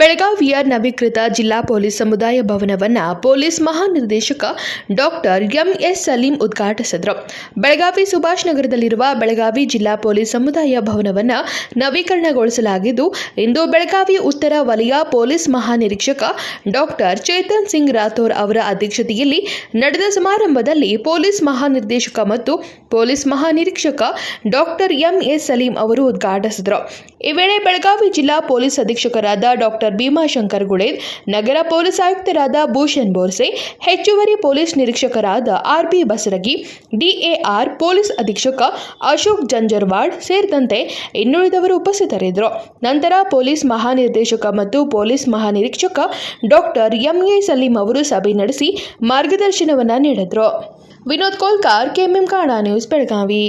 ಬೆಳಗಾವಿಯ ನವೀಕೃತ ಜಿಲ್ಲಾ ಪೊಲೀಸ್ ಸಮುದಾಯ ಭವನವನ್ನ ಪೊಲೀಸ್ ಮಹಾನಿರ್ದೇಶಕ ಡಾಕ್ಟರ್ ಎಂಎಸ್ ಸಲೀಂ ಉದ್ಘಾಟಿಸಿದರು. ಬೆಳಗಾವಿ ಸುಭಾಷ್ ನಗರದಲ್ಲಿರುವ ಬೆಳಗಾವಿ ಜಿಲ್ಲಾ ಪೊಲೀಸ್ ಸಮುದಾಯ ಭವನವನ್ನು ನವೀಕರಣಗೊಳಿಸಲಾಗಿದ್ದು, ಇಂದು ಬೆಳಗಾವಿ ಉತ್ತರ ವಲಯ ಪೊಲೀಸ್ ಮಹಾನಿರೀಕ್ಷಕ ಡಾಕ್ಟರ್ ಚೇತನ್ ಸಿಂಗ್ ರಾಥೋರ್ ಅವರ ಅಧ್ಯಕ್ಷತೆಯಲ್ಲಿ ನಡೆದ ಸಮಾರಂಭದಲ್ಲಿ ಪೊಲೀಸ್ ಮಹಾನಿರ್ದೇಶಕ ಮತ್ತು ಪೊಲೀಸ್ ಮಹಾನಿರೀಕ್ಷಕ ಡಾಕ್ಟರ್ ಎಂಎಸ್ ಸಲೀಂ ಅವರು ಉದ್ಘಾಟಿಸಿದರು. ಈ ವೇಳೆ ಬೆಳಗಾವಿ ಜಿಲ್ಲಾ ಪೊಲೀಸ್ ಅಧೀಕ್ಷಕರಾದ ಡಾಕ್ಟರ್ ಭೀಮಾಶಂಕರ್ ಗುಳೇದ್, ನಗರ ಪೊಲೀಸ್ ಆಯುಕ್ತರಾದ ಭೂಷಣ್ ಬೋರ್ಸೆ, ಹೆಚ್ಚುವರಿ police ನಿರೀಕ್ಷಕರಾದ R B Basaragi, DAR police ಅಧೀಕ್ಷಕ ಅಶೋಕ್ ಜಂಜರ್ವಾಡ್ ಸೇರಿದಂತೆ ಇನ್ನುಳಿದವರು ಉಪಸ್ಥಿತರಿದ್ದರು. ನಂತರ ಪೊಲೀಸ್ ಮಹಾನಿರ್ದೇಶಕ ಮತ್ತು ಪೊಲೀಸ್ ಮಹಾನಿರೀಕ್ಷಕ ಡಾಕ್ಟರ್ ಎಂಎ ಸಲೀಂ ಅವರು ಸಭೆ ನಡೆಸಿ ಮಾರ್ಗದರ್ಶನವನ್ನು ನೀಡಿದರು. ವಿನೋದ್ ಕೋಲ್ಕಾರ್, ಕೆಎಂಎಂ ಕಾಣ ನ್ಯೂಸ್ ಬೆಳಗಾವಿ.